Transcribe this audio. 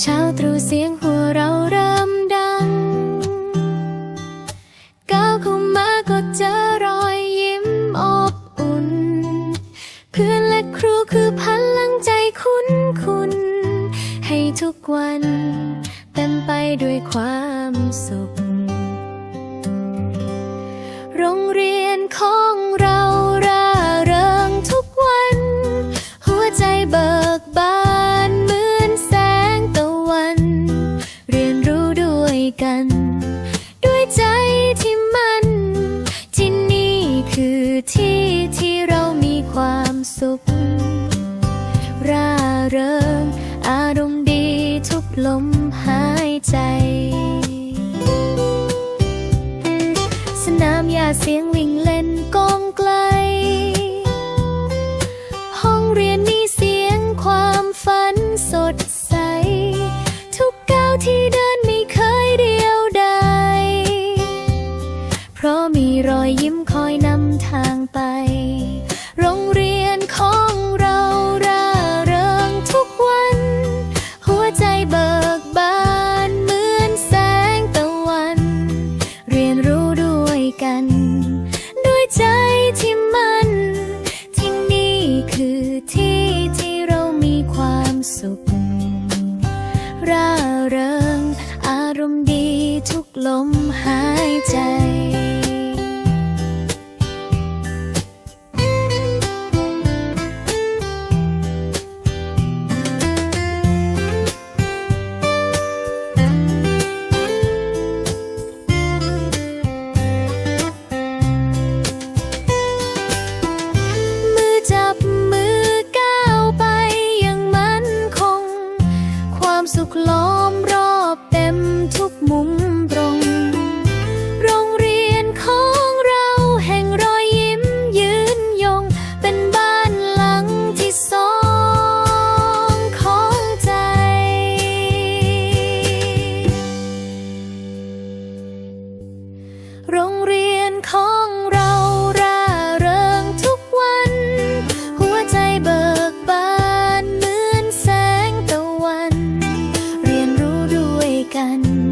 เสียงหัวเราเริ่มดัง ก้าวเข้ามาก็เจอรอยยิ้มอบอุ่น เพื่อนและครูคือพลังใจคุณคุณให้ทุกวันเต็มไปด้วยความสุข โรงเรียนของเราร่าเริงทุกวัน หัวใจเบิกบาน กัน ด้วยใจที่มันที่นี่คือที่ที่เรามีความสุข ร่าเริงอารมณ์ดีทุกลมหายใจ สนามหญ้าเสียงวิ่งเล่นกองไกล สุข ร่าเริง อารมณ์ดีทุกลมหายใจ สุขล้อ กัน